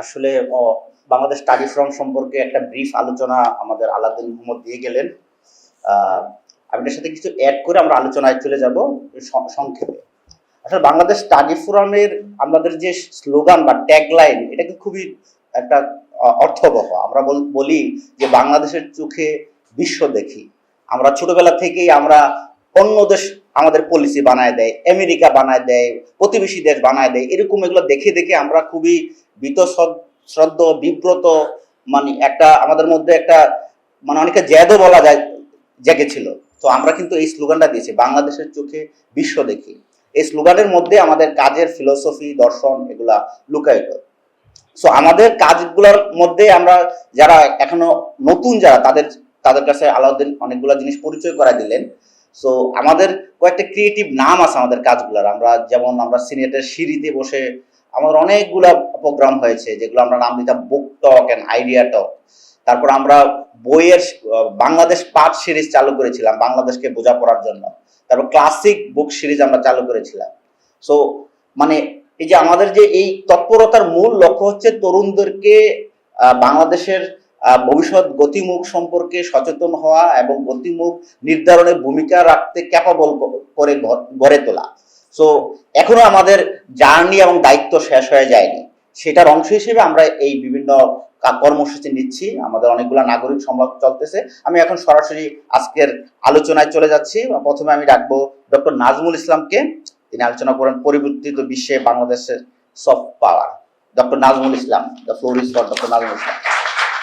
আসলে Bangladesh study from সম্পর্কে একটা ব্রিফ আলোচনা আমাদের আলাদিন মোহাম্মদ দিয়ে গেলেন। আমি এটার সাথে কিছু অ্যাড করে আমরা আলোচনায় চলে যাব সংক্ষেপে। আসলে বাংলাদেশ স্টাডি ফোরামের আমাদের যে স্লোগান বা ট্যাগলাইন এটা কিন্তু খুবই একটা অর্থবহ। আমরা বলি যে বাংলাদেশের চোখে বিশ্ব দেখি। আমরা ছোটবেলা থেকেই আমরা অন্য দেশ আমাদের পলিসি বানায় দেয়, আমেরিকা বানায় দেয়, প্রতিবেশী দেশ বানায় দেয়, এরকম এগুলো দেখে দেখে আমরা খুবই শ্রদ্ধ, বিব্রত মানে একটা আমাদের মধ্যে একটা মানে অনেকে জ্যাদও বলা যায় জেগেছিল তো আমরা কিন্তু এই স্লোগানটা দিয়েছি, বাংলাদেশের চোখে বিশ্ব দেখি। এই স্লোগানের মধ্যে আমাদের কাজের ফিলোসফি দর্শন এগুলা লুকায়িত। সো আমাদের কাজগুলোর মধ্যে আমরা যারা এখনও নতুন যারা, তাদের তাদের কাছে আলাউদ্দিন অনেকগুলো জিনিস পরিচয় করা দিলেন। সো আমাদের কয়েকটা ক্রিয়েটিভ নাম আছে আমাদের কাজগুলোর। আমরা যেমন আমরা সিনেটের সিঁড়িতে বসে আমাদের অনেকগুলা প্রোগ্রাম হয়েছে, যেগুলো আমরা নাম দিতাম বুক টক অ্যান্ড আইডিয়া টক তারপর আমরা বইয়ের বাংলাদেশ পাঠ সিরিজ চালু করেছিলাম, বাংলাদেশকে বোঝাপড়ার জন্য। তারপর ক্লাসিক বুক সিরিজ আমরা চালু করেছিলাম। সো মানে এই যে আমাদের যে এই তৎপরতার মূল লক্ষ্য হচ্ছে তরুণদেরকে বাংলাদেশের ভবিষ্যৎ গতিমুখ সম্পর্কে সচেতন হওয়া এবং গতিমুখ নির্ধারণে ভূমিকা রাখতে ক্যাপাবল করে গড়ে তোলা। সো এখনও আমাদের জার্নি এবং দায়িত্ব শেষ হয়ে যায়নি। সেটার অংশ হিসেবে আমরা এই বিভিন্ন কর্মসূচি নিচ্ছি। আমাদের অনেকগুলো নাগরিক সংলাপ চলতেছে। আমি এখন সরাসরি আজকের আলোচনায় চলে যাচ্ছি। প্রথমে আমি ডাকবো ডক্টর নাজমুল ইসলামকে। তিনি আলোচনা করেন পরিবর্তিত বিশ্বে বাংলাদেশের soft power doctor Nazmul Islam the floor is for doctor Nazmul Islam.